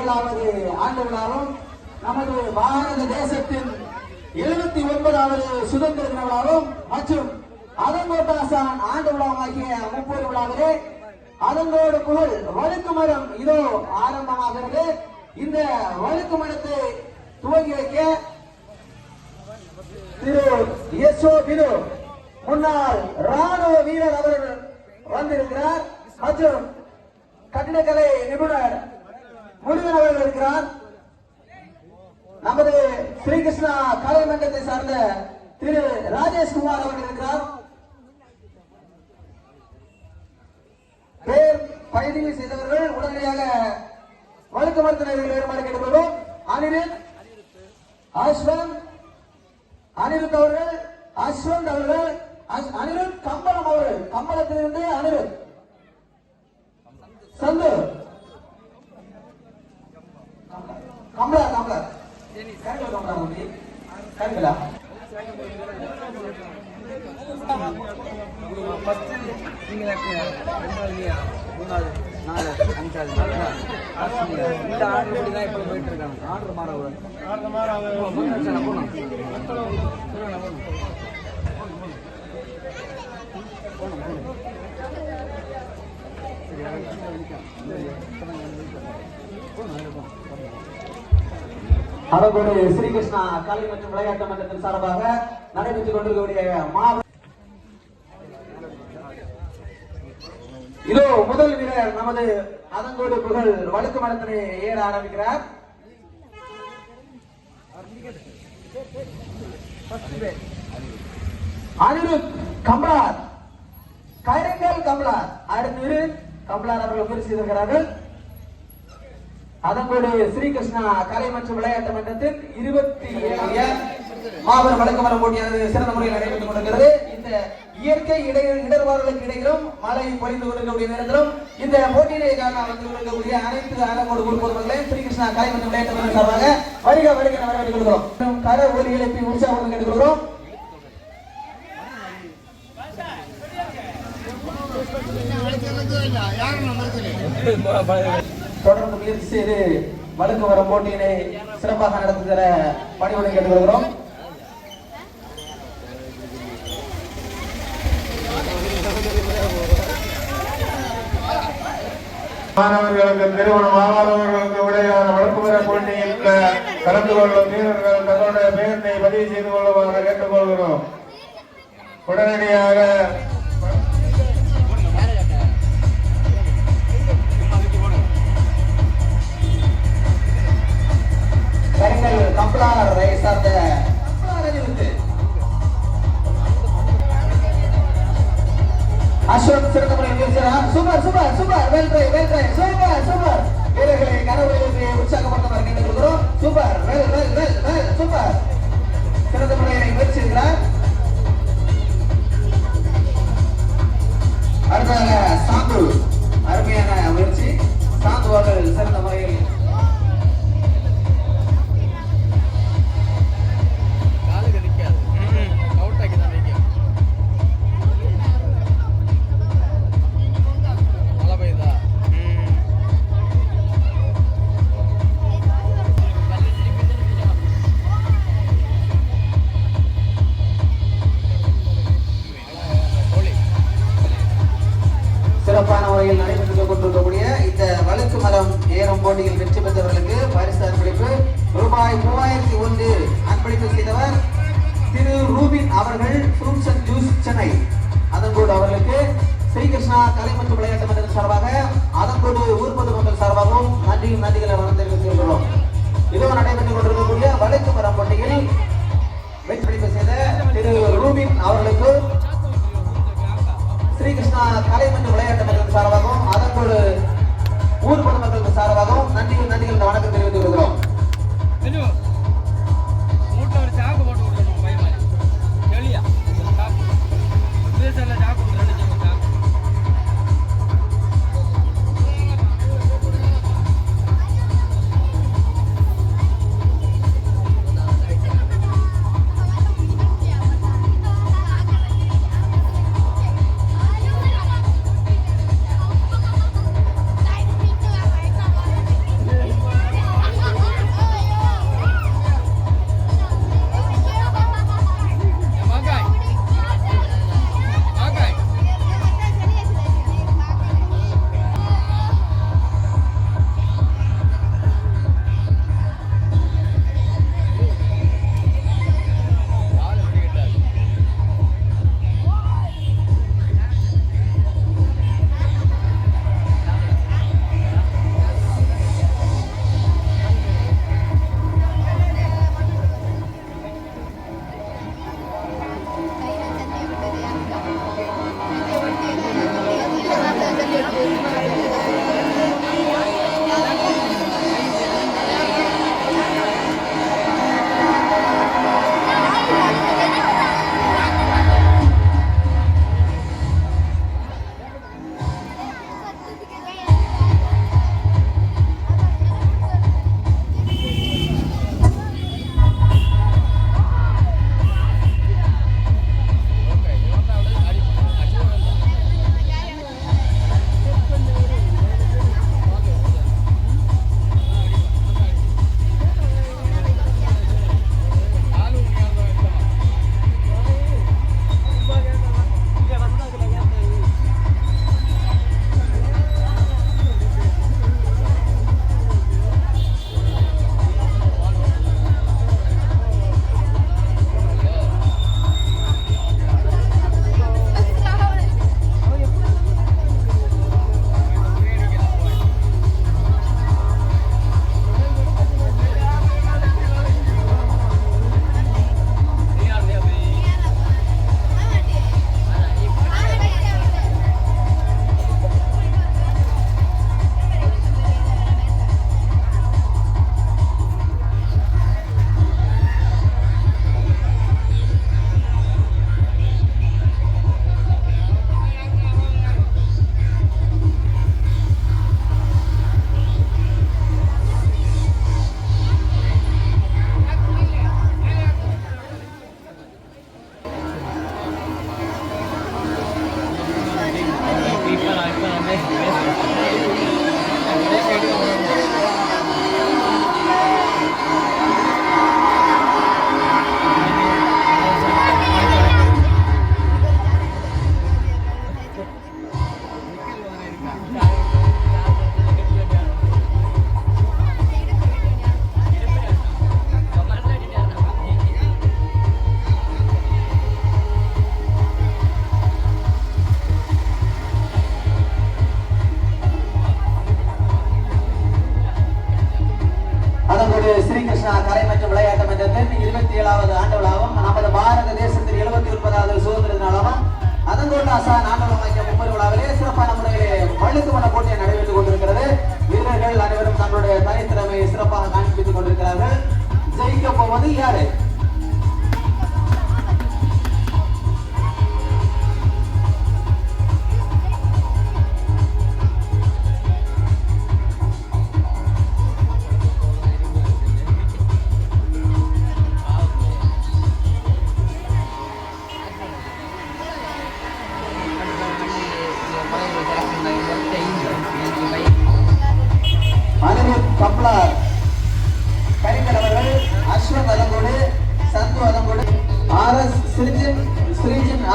ஏழாவது ஆண்டு விழாவும் நமது பாரத தேசத்தின் எழுபத்தி ஒன்பதாவது சுதந்திர தின விழாவும் மற்றும் அதங்கோட்டாசான் ஆண்டு விழாவாகிய முப்பது விழாவிலே அதங்கோடு புகழ் வழுக்கு மரம் இதோ ஆரம்பமாகிறது. இந்த வழுக்கு மரத்தை துவங்கி வைக்க திரு எஸ்ஓ வினு முன்னாள் ராணுவ வீரர் அவர்கள் வந்திருக்கிறார். மற்றும் கட்டிடக்கலை நிபுணர் முருகன் அவர்கள் இருக்கிறார் நமது ஸ்ரீகிருஷ்ணா கலை மன்றத்தை சார்ந்த திரு ராஜேஷ்குமார் அவர்கள் இருக்கிறார். பேர் பதிவு செய்தவர்கள் உடனடியாக வழக்கு மருத்துவர்கள் வருமாறு கேட்டுக்கொள்வோம். அனிருத் அஸ்வந்த் அனிருத் அவர்கள் அஸ்வந்த் அவர்கள் அஸ்- அனிருத் கம்பளம் அவர்கள். கம்பளத்திலிருந்து அனிருத். சந்தூர். கமலா கமலா கருங்கல் கமலா முடி கருங்கலா ஃபர்ஸ்ட் நீங்க ரெண்டாவது மூணாவது நாலு அஞ்சாவது இந்த ஆர்டர் படி தான் இப்போ போயிட்டு இருக்காங்க ஆர்டர் மாற போகணும் போகணும் அதோடு ஸ்ரீகிருஷ்ணா கலை மற்றும் விளையாட்டு மன்றத்தின் சார்பாக நடைபெற்றுக் கொண்டிருக்கக்கூடிய இதோ முதல் வீரர் நமது அதங்கோடு புகழ் வழுக்கு மரத்தினை ஏற ஆரம்பிக்கிறார். அனிருத் கமலார் கைரங்கல் கமலார் அடுத்து கமலார் அவர்கள் முயற்சி செய்திருக்கிறார்கள். அதன்போடு ஸ்ரீகிருஷ்ணா கலை மற்றும் விளையாட்டு மன்றத்தின் இருபத்தி ஏழாவது மாபெரும் வழக்கமரம் போட்டியானது சிறந்த முறையில் நடைபெற்றுக் கொண்டிருக்கிறது. இந்த இயற்கை இடை இடர்பாடுகளுக்கு இடையிலும் மழை பொழிந்து கொண்டிருக்கக்கூடிய நேரத்திலும் இந்த போட்டியிலே காண வந்து கொண்டிருக்கக்கூடிய அனைத்து அரங்கோடு குழு ஸ்ரீகிருஷ்ணா கலை மற்றும் விளையாட்டு மன்றம் சார்பாக வருக வருக என கொடுக்கிறோம் கர ஒலி எழுப்பி உற்சாகம் கேட்டுக்கொள்கிறோம். தொடர்ந்து முயற்சி செய்து வழக்கு வரும் போட்டியினை சிறப்பாக நடத்தி தர பணிவுடன் கேட்டுக்கொள்கிறோம். மாணவர்களுக்கு திருமணம் ஆகாதவர்களுக்கு இடையிலான வழக்குமுறை போட்டியில் கலந்து கொள்ளும் வீரர்கள் தங்களுடைய பெயரை பதிவு செய்து கொள்ளுமாறு கேட்டுக்கொள்கிறோம். உடனடியாக கருங்கல் கம்பளாரை சார்ந்த கம்பளார் அணிவித்து அஸ்வத் சிறந்த முறையில் பேசுகிறார் super super super. Well try well try super super. வீரர்களை கனவுகளை உற்சாகப்படுத்த கேட்டுக்கொள்கிறோம். Super well well well well super. சிறந்த முறையை முயற்சிக்கிறார் அடுத்ததாக சாம்பு அருமையான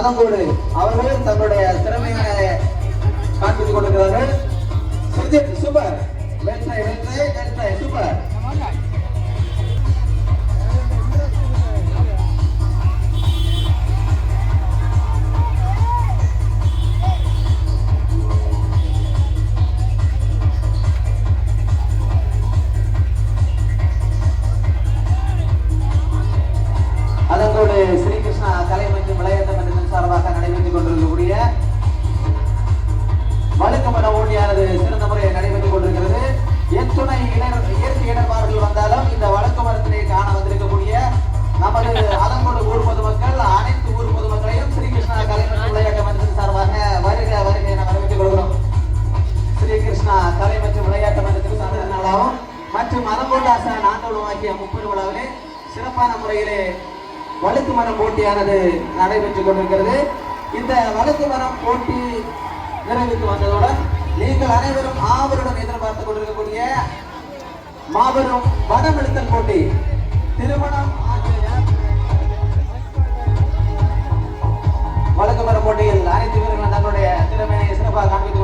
ஆலங்கோடு அவர்கள் தங்களுடைய போட்டியானது நடைபெற்றுக் கொண்டிருக்கிறது. இந்த வழக்கு மரம் போட்டி நிறைவுக்கு வந்ததுடன் நீங்கள் அனைவரும் ஆவருடன் எதிர்பார்த்துக் கொண்டிருக்கக்கூடிய மாபெரும் வடம் எழுத்தல் போட்டி. திருமணம் வழக்கு மரம் போட்டியில் அனைத்து வீரர்களும் தங்களுடைய திறமையை சிறப்பாக காண்பித்து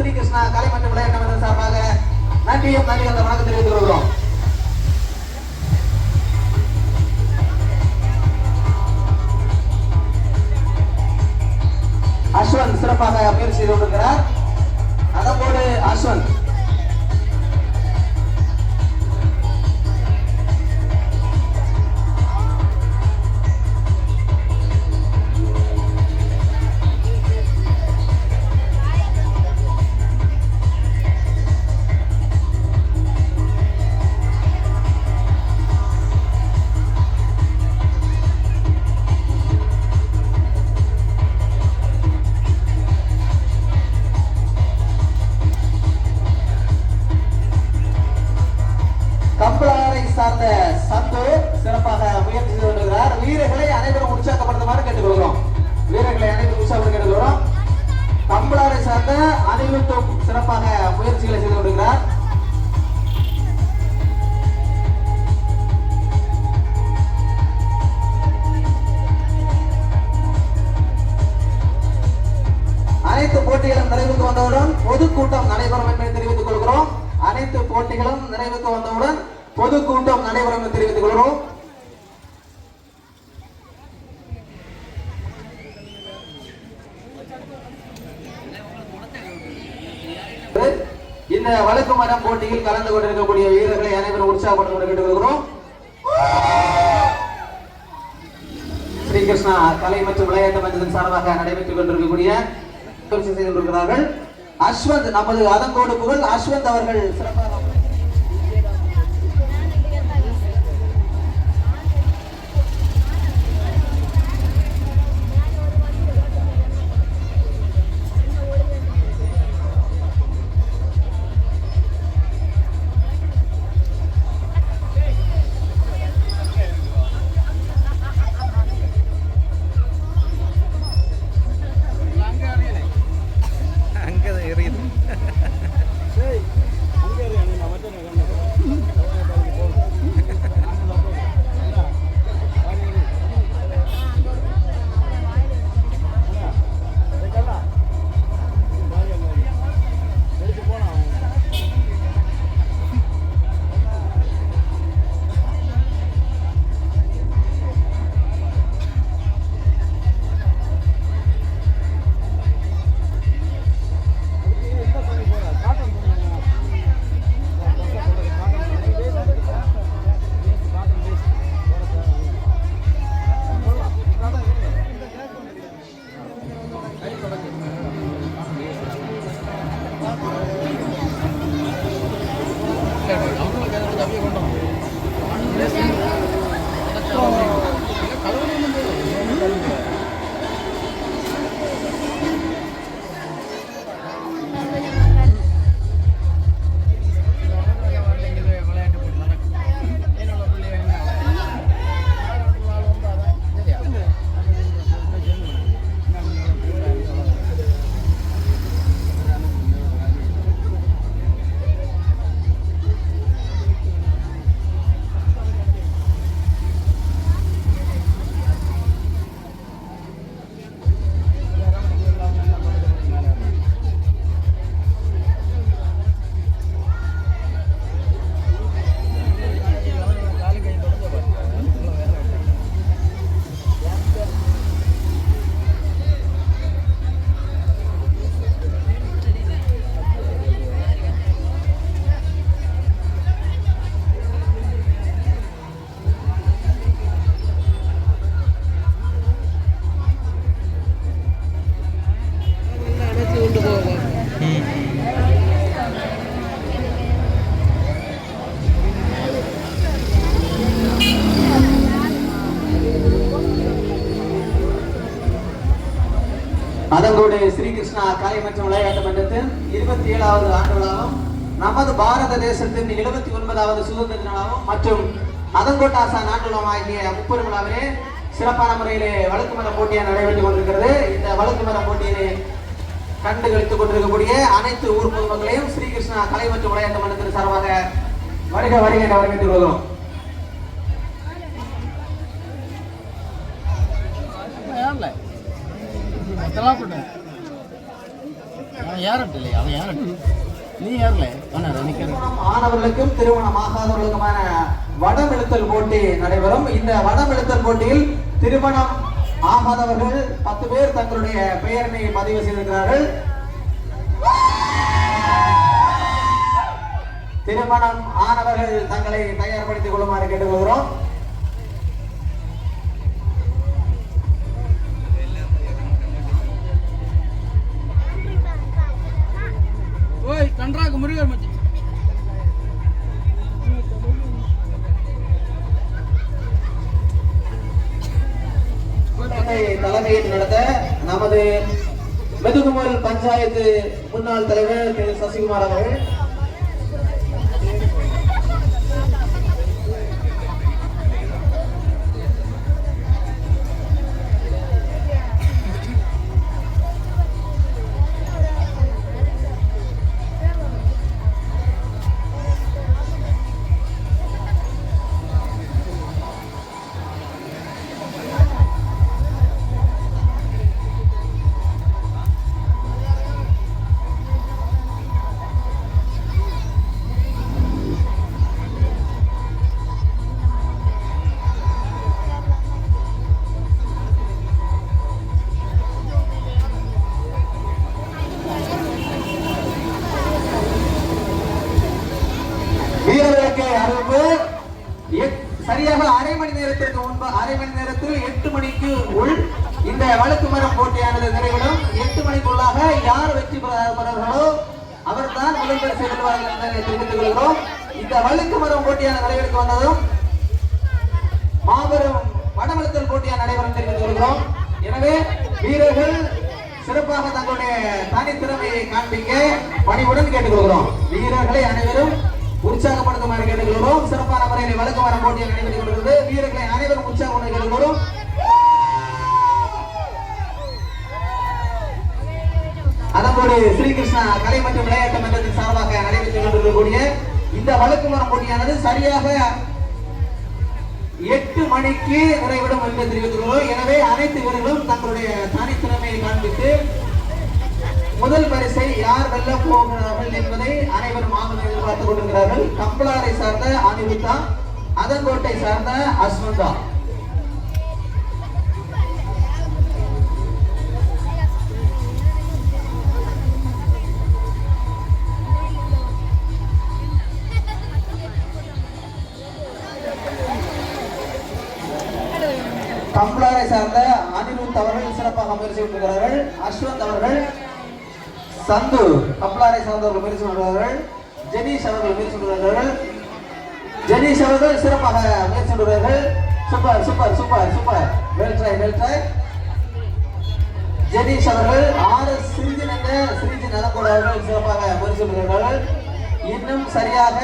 ஸ்ரீகிருஷ்ணா கலை மற்றும் விளையாட்டு சார்பாக நன்றியும் நன்றி அந்த வணக்கம் தெரிவித்துக் கொள்கிறோம். அஸ்வந்த் சிறப்பாக முயற்சி செய்து கொண்டிருக்கிறார். அதன் போது அஸ்வந்த். அனைவரும் தெரிவித்துக் கொள்கிறோம். இந்த வழக்கு மரம் போட்டியில் கலந்து கொண்டிருக்கக்கூடிய வீரர்களை அனைவரும் உற்சாகப்படுத்த கேட்டுக்கொள்கிறோம். ஸ்ரீகிருஷ்ணா கலை மற்றும் விளையாட்டு மன்றத்தின் சார்பாக நடைபெற்றுக் கொண்டிருக்கக்கூடிய செய்து அஸ்வந்த் நமது அதங்கோடு புகழ் அஸ்வந்த் அவர்கள் சிறப்பாக அதங்கோடு கிருஷ்ணா கலை மற்றும் விளையாட்டு மன்றத்தின் இருபத்தி ஏழாவது ஆண்டு நமது பாரத தேசத்தின் எழுபத்தி ஒன்பதாவது சுதந்திர தினாவும் மற்றும் அதங்கோட்டாசா நாட்டுலம் ஆகிய முப்பெரும் சிறப்பான முறையிலே வழக்கு மர போட்டியாக நடைபெற்றுக் கொண்டிருக்கிறது. இந்த வழக்கு மர போட்டியினை கண்டு கழித்துக் கொண்டிருக்கக்கூடிய அனைத்து ஊர் பொதுமக்களையும் ஸ்ரீகிருஷ்ணா கலை மற்றும் விளையாட்டு மன்றத்தின் சார்பாக வருக வருகை வரவேற்றுக் கொள்கிறோம். இதெல்லாம் போட்டேன். அவன் திருமணம் ஆகாதவர்களுக்குமான வடம் போட்டி நடைபெறும். இந்த வடமெழுத்தல் போட்டியில் திருமணம் ஆகாதவர்கள் பத்து பேர் தங்களுடைய பெயரினை பதிவு செய்திருக்கிறார்கள். திருமணம் ஆனவர்கள் தங்களை தயார்படுத்திக் கொள்ளுமாறு கேட்டுக்கொள்கிறோம். கூட்டத்தை தலைமையில் நடத்த நமது மெதுகுமல் பஞ்சாயத்து முன்னாள் தலைவர் திரு சசிகுமார் அவர்கள் வீரர்களுக்கு சரியாக அரை மணி நேரத்திற்கு முன்பு அரை மணி நேரத்தில் எட்டு மணிக்கு உள் இந்த வழக்கு மரம் போட்டியானது நிறைவிடும். எட்டு மணிக்குள்ளாக யார் வெற்றி பெற- பெறுகிறார்களோ அவர்தான் முதல் பரிசு வெல்வார்கள் என்பதை தெரிவித்துக் கொள்கிறோம். இந்த வழுக்கு மரம் போட்டியான நடைபெற்று வந்ததும் மாபெரும் வடமழுத்தல் போட்டியான நடைபெறும் தெரிவித்துக் கொள்கிறோம். எனவே வீரர்கள் சிறப்பாக தங்களுடைய தனித்திறமையை காண்பிக்க பணிவுடன் கேட்டுக் கொள்கிறோம் வீரர்களை அனைவரும் உற்சாகப்படுத்துமாறு கேட்டுக்கொள்கிறோம். சிறப்பான முறையில் வழக்கு வர போட்டியில் நடைபெற்றுக் கொள்கிறது வீரர்களை அனைவரும் உற்சாகம் கேட்டுக்கொள்கிறோம். அதன்போடு ஸ்ரீகிருஷ்ணா கலை மற்றும் விளையாட்டு மன்றத்தின் சார்பாக நடைபெற்றுக் கொண்டிருக்கக்கூடிய இந்த வழக்கு மரம் போட்டியானது சரியாக எட்டு மணிக்கு நிறைவிடும் என்று தெரிவித்துள்ளோம் எனவே அனைத்து வீரர்களும் தங்களுடைய தனித்திறமையை காண்பித்து முதல் பரிசை யார் வெல்ல போகிறார்கள் என்பதை அனைவரும் ஆவல் எதிர்பார்த்துக் கொண்டிருக்கிறார்கள். கம்பளாரை சார்ந்த அனிருத்தா அதங்கோட்டை சார்ந்த அஸ்வந்தா. கம்பளாரை சார்ந்த அனிருத் அவர்கள் சிறப்பாக முயற்சி கொண்டிருக்கிறார்கள். அஸ்வந்த் அவர்கள் சந்து கம்பளாரை சார்ந்தவர்கள் முயற்சி சொல்கிறார்கள் ஜெனீஷ் அவர்கள் முயற்சி சொல்கிறார்கள் ஜெனீஷ் அவர்கள் சிறப்பாக முயற்சி சொல்கிறார்கள் super super super super. Well try well try Jenish அவர்கள் ஆறு சிறிஜன் என்ற சிறிஜன் நலங்கோட அவர்கள் சிறப்பாக முயற்சி சொல்கிறார்கள் இன்னும் சரியாக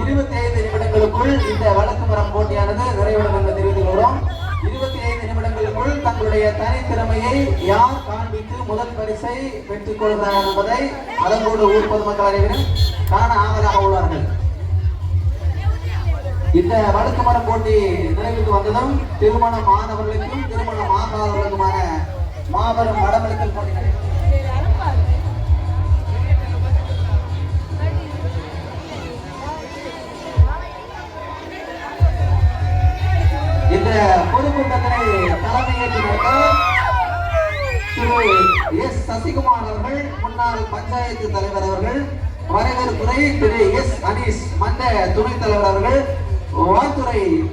இருபத்தி ஐந்து நிமிடங்களுக்குள் இந்த வழக்கு மரம் போட்டியானது நிறைவடைந்து என்று தெரிவித்துக் கொள்கிறோம். இருபத்தி ஐந்து நிமிடங்களுக்குள் தங்களுடைய தனித்திறமையை யார் காண்பித்து முதல் பரிசை பெற்றுக் கொள்கிறார் என்பதை அதன்போடு ஊர் பொதுமக்கள் அனைவரும் காண ஆவலாக உள்ளார்கள். இந்த வழக்கு மரம் போட்டி நிறைவுக்கு வந்ததும் திருமணம் ஆனவர்களுக்கும் திருமணம் ஆகாதவர்களுக்குமான மாபெரும் வடமளித்தல் போட்டி நடைபெற்றது. இந்த பொதுக்கூட்டத்தினை தலைமையேற்று நடத்த திரு எஸ். சசிகுமார் அவர்கள் முன்னாள் பஞ்சாயத்து தலைவர் அவர்கள் திரு எஸ். அனீஸ் துணைத் தலைவர் அவர்கள்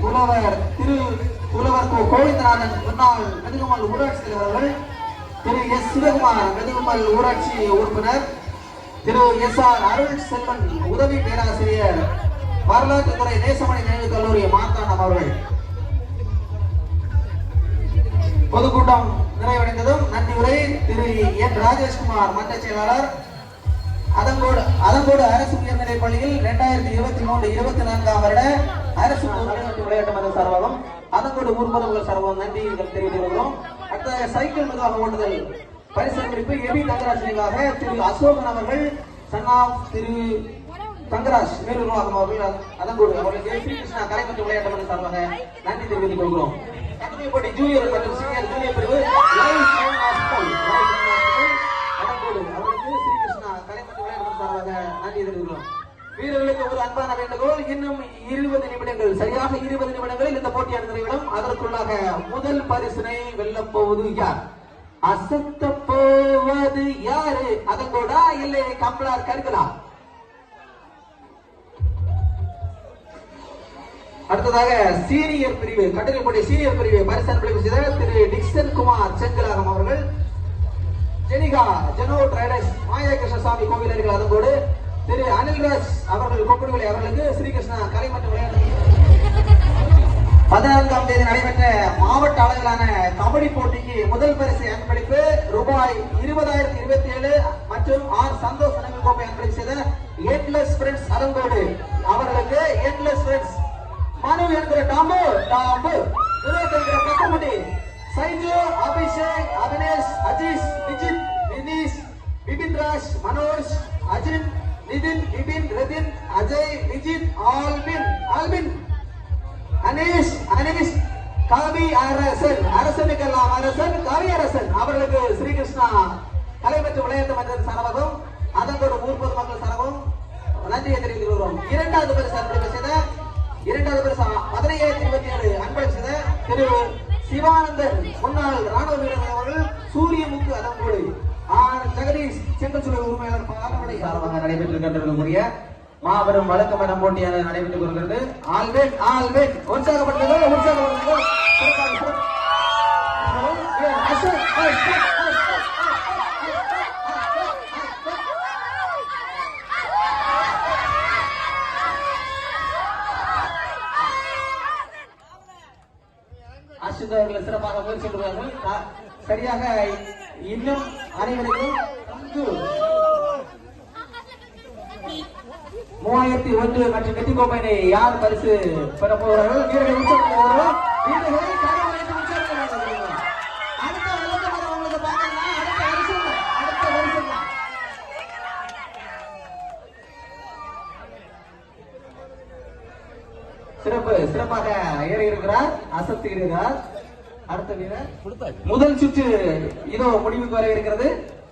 புலவர் திரு புலவர் கோ. கோவிந்தநாதன் முன்னாள் மெதுகுமல் ஊராட்சி தலைவர் அவர்கள் திரு எஸ். சிவகுமார் மெதுகுமல் ஊராட்சி உறுப்பினர் திரு எஸ். ஆர். அருள் செல்வன் உதவி பேராசிரியர் வரலாற்றுத்துறை நேசமணி நினைவு கல்லூரி மார்த்தாண்டம் அவர்கள். பொதுக்கூட்டம் நிறைவடைந்ததும் நன்றி உரை திரு என் ராஜேஷ்குமார் மன்ற செயலாளர். அதங்கோடு அதங்கோடு அரசு உயர்நிலைப் பள்ளியில் இரண்டாயிரத்தி இருபத்தி மூன்று இருபத்தி நான்காம் வருட அரசு விளையாட்டு விளையாட்டு மன்ற சார்பாகவும் அதங்கோடு ஊர்வலங்கள் சார்பாகவும் நன்றி தெரிவித்து வருகிறோம் அடுத்த சைக்கிள் மெதுவாக ஓட்டுதல் பரிசு குறிப்பு எபி தங்கராஜனுக்காக திரு. அசோகன் அவர்கள் சன்னா திரு. தங்கராஜ் மேலூர் அவர்கள் அதங்கோடு அவர்களுக்கு ஸ்ரீகிருஷ்ணா விளையாட்டு மன்ற சார்பாக நன்றி தெரிவித்துக் கொள்கிறோம். கட்டளை ஜூனியர் மற்றும் சீனியர் ஜூனியர் பிரிவு ஹாஸ்பிட்டல் விளையாட்டு சார்பாக நன்றி தெரிவிக்கிறோம் வீரர்களுக்கு ஒரு அன்பான வேண்டுகோள். இன்னும் இருபது நிமிடங்கள் சரியாக இருபது நிமிடங்களில் இந்த போட்டியானது நிறைவிடும் அதற்குள்ளாக முதல் பரிசினை வெல்லப் போவது யார்? அசத்த போவது யாரு? அதங்கோடா இல்லை கம்பளார் கருக்கலா அடுத்ததாக சீனியர் பிரிவு கட்டளைப்படி சீனியர் பிரிவு பரிசு அன்பளிப்பு செய்த திரு டிக்சன் குமார் செங்கலாகம் அவர்கள் ஜெனிகா ஜெனோ டிரைடஸ் மாயா கிருஷ்ணசாமி கோவில் அருகில் அதன்போடு திரு அனில்ராஜ் அவர்கள் கொக்குடுகளை அவர்களுக்கு ஸ்ரீகிருஷ்ணா கலை மற்றும் விளையாட்டு பதினான்காம் தேதி நடைபெற்ற மாவட்ட அளவிலான கபடி போட்டிக்கு முதல் பரிசு அன்பளிப்பு ரூபாய் இருபதாயிரத்தி இருபத்தி ஏழு மற்றும் ஆர் சந்தோஷ் நினைவு கோப்பை அன்பளிப்பு செய்த எட்லஸ் ஃப்ரெண்ட்ஸ் அதங்கோடு அவர்களுக்கு எட்லஸ் ஃப்ரெண்ட்ஸ் டாம்பு டாம்பு பக்கமுடி சைஜு அபிஷேக் அபினேஷ் அஜீஷ் விஜித் வினீஷ் பிபின் ராஜ் மனோஜ் அஜின் நிதின் பிபின் ரதின் அஜய் விஜித் ஆல்பின் ஆல்பின். அனீஷ் அனீஷ் காவி அரசன் அரசனுக்கெல்லாம் அரசன் காவி அரசன். அவர்களுக்கு ஸ்ரீகிருஷ்ணா கலை மற்றும் விளையாட்டு மன்றத்தின் அதன் ஒரு ஊர் பொதுமக்கள் சரவம் நன்றியை தெரிவித்துக் கொள்கிறோம் இரண்டாவது பரிசு அன்பளிப்பு செய்த இரண்டாவது பரிசு பதினையாயிரத்தி இருபத்தி ஏழு அன்பளிப்பு திரு சிவானந்தன் முன்னாள் ராணுவ வீரர் அவர்கள் சூரியமுக்கு அதன்போடு ஆர். ஜெகதீஷ் செங்கல்சுலை உரிமையாளர் பாலமடை சார்பாக நடைபெற்று மாபெரும் வழக்கு மரம் போட்டியாக நடைபெற்றுக் கொள்கிறது ஆல்வேன் ஆல்வேன் உற்சாகப்படுத்துங்கள் உற்சாகப்படுத்துங்கள் சிறப்பாக, சிறப்பாக. அசோக், அசோக், அசோக், அஸ்வித் முயற்சி கொள்வார்கள் சரியாக இன்னும் அனைவருக்கும் பங்கு மூவாயிரத்தி ஒன்று மற்றும் வெற்றி கோப்பையினை யார் பரிசு பெற போகிறார்கள் வீரர்கள் உற்சாகப்படுத்துகிறார்கள் வீரர்களை அடுத்த உங்களுக்கு அடுத்த வருஷம் அடுத்த வருஷம் சிறப்பு சிறப்பாக ஏறி இருக்கிறார் அசத்து இருக்கிறார் முதல் சுற்று இதோ முடிவுக்கு வர இருக்கிறது.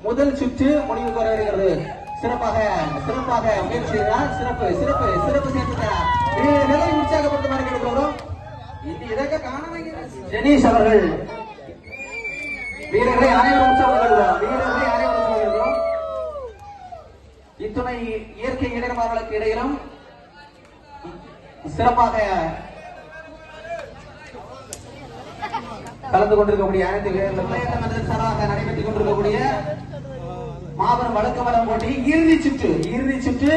முதல் சுற்று முடிவுக்கு வர இருக்கிறது. சிறப்பாக சிறப்பாக முயற்சி சிறப்பு சிறப்பு சிறப்பு சேர்த்து வீரர்களை உற்சாகப்படுத்துமாறு கேட்டுக்கொள்கிறோம் ஜெனீஷ் அவர்கள். வீரர்களை அனைவரும் உற்சாகப்படுத்துகிறோம் வீரர்களை அனைவரும் இத்துணை இயற்கை இடர்பாடுகளுக்கு இடையிலும் சிறப்பாக கலந்து கொண்டிருக்கக்கூடிய அனைத்து சார்பாக நடைபெற்றுக் கொண்டிருக்கக்கூடிய மாபெரும் வழக்கமரம் போட்டி இறுதி சுற்று இறுதி சுற்று.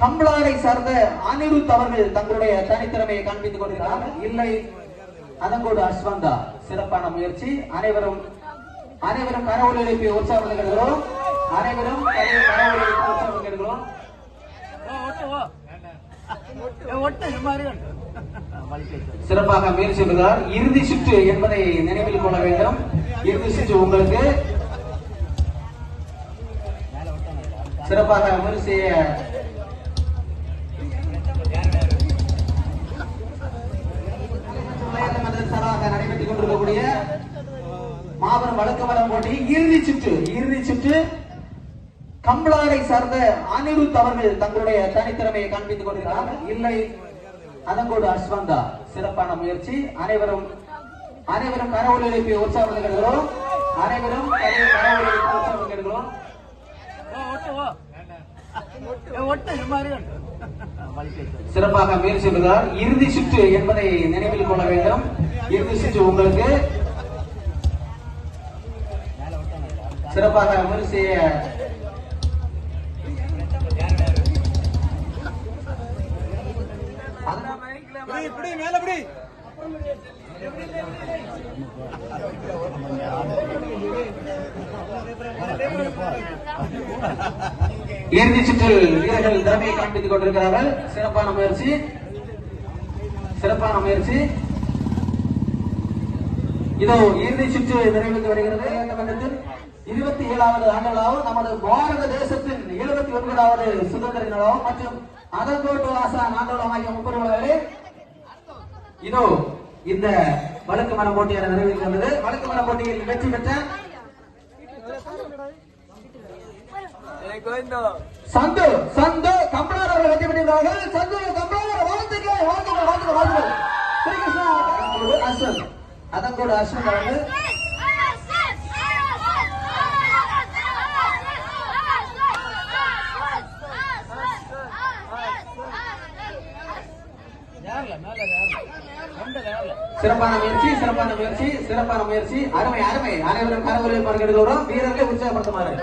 கம்பளாரை சார்ந்த அனிருத் அவர்கள் தங்களுடைய தனித்திறமையை காண்பித்துக் கொண்டிருக்கிறார்கள். இல்லை அதங்கோடு அஸ்வந்தா சிறப்பான முயற்சி. அனைவரும் அனைவரும் கரவொலி எழுப்பி உற்சாகம் கேட்கிறோம் அனைவரும் எழுப்பி உற்சாகம் கேட்கிறோம் ஒட்டு. வலிக்கு சிறப்பாக முயற்சி செய்கிறார் இறுதி சுற்று என்பதை நினைவில் கொள்ள வேண்டும். இறுதி சுற்று உங்களுக்கு சிறப்பாக முயற்சி நடைபெற்றுக் கொண்டிருக்கக்கூடிய மாபெரும் வளம் போட்டி இறுதி சுற்று இறுதி சுற்று. கம்பளாரை சார்ந்த அனிருத் அவர்கள் தங்களுடைய தனித்திறமையை காண்பித்துக் கொண்டிருக்கிறார் இல்லை அதங்கோடு அஸ்வந்தா சிறப்பான முயற்சி. அனைவரும் அனைவரும் கரவொலி எழுப்பி உற்சாகம் கேட்கிறோம் அனைவரும் கர- உற்சாகம் கேட்கிறோம் சிறப்பாக முயற்சி செய்கிறார் இறுதி சுற்று என்பதை நினைவில் கொள்ள வேண்டும். இறுதி சுற்று உங்களுக்கு. சிறப்பாக இப்படி மேல இப்படி. இறுதி சுற்றில் வீரர்கள் திறமையை காண்பித்துக் கொண்டிருக்கிறார்கள். சிறப்பான முயற்சி. சிறப்பான முயற்சி. இதோ இறுதி சுற்று நிறைவுக்கு வருகிறது. இந்த இருபத்தி ஏழாவது ஆண்டுகளாகவும் நமது பாரத தேசத்தின் எழுபத்தி ஒன்பதாவது சுதந்திர தினமாகவும் மற்றும் அதன் அதற்கோட்டு ஆசா ஆண்டுகளாகிய முப்பது இதோ இந்த வழக்கு மரம் போட்டியான நிறைவில் வந்தது. வழக்கு மரம் போட்டியில் வெற்றி பெற்ற சந்து சந்து கம்பனார் அவர்கள் வெற்றி பெற்றிருக்கிறார்கள். சந்து கம்பனார் வாழ்த்துக்கள் வாழ்த்துக்கள் வாழ்த்துக்கள் வாழ்த்துக்கள். ஸ்ரீகிருஷ்ணா அஸ்வத் அதன் கூட அஸ்வத் அவர்கள். சிறப்பான முயற்சி சிறப்பான முயற்சி சிறப்பான முயற்சி. அருமை அருமை. அனைவரும் கரவொலியில் பங்கெடுக்கிறோம் வீரர்களை உற்சாகப்படுத்துமாறு.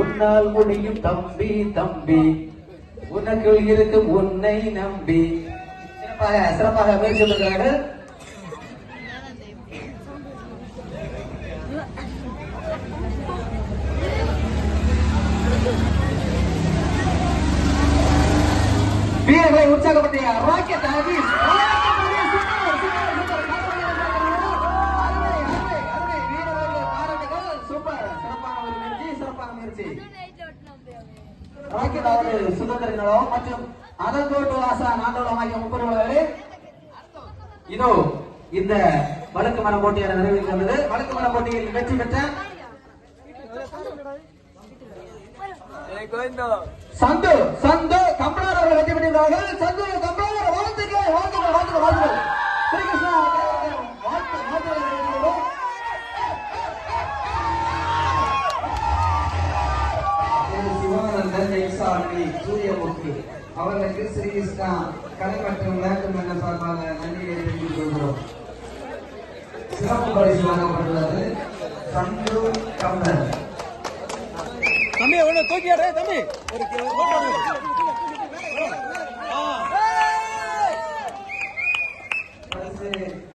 உன்னால் முடியும் தம்பி தம்பி. உனக்குள் இருக்கும் உன்னை நம்பி. சிறப்பாக சிறப்பாக முயற்சி பண்ணுகிறார்கள் வீரர்களை உற்சாகப்படுத்திய rocket Hafeez rocket Hafeez super super super அருமை அருமை அருமை வீரர்களுக்கு பாராட்டுகள் சூப்பர் சிறப்பான ஒரு முயற்சி சிறப்பான முயற்சி ராக்கெட் அவர்கள் சுதந்திர மற்றும் அதற்கோட்டு ஆசா நாட்டோளமாகிய இதோ இந்த வழக்கு மன போட்டியான நிறைவுக்கு வந்தது. வழக்கு மன போட்டியில் வெற்றி பெற்ற சந்து சந்து கம்பனார் அவர்கள் வெற்றி பெற்றிருக்கிறார்கள். சந்து கம்பனார் வாழ்த்துக்கள் வாழ்த்துக்கள் வாழ்த்துக்கள் வாழ்த்துக்கள். அவர்களுக்கு ஸ்ரீகிருஷ்ணா கலை மற்றும் விளையாட்டு மன்னர் சார்பாக நன்றியை தெரிவித்துக் கொள்கிறோம். சிறப்பு பரிசு வழங்கப்பட்டுள்ளது. சந்து கம்பன். தம்பி ஒண்ணு தூக்கியாரு தம்பி? ஒரு எடு.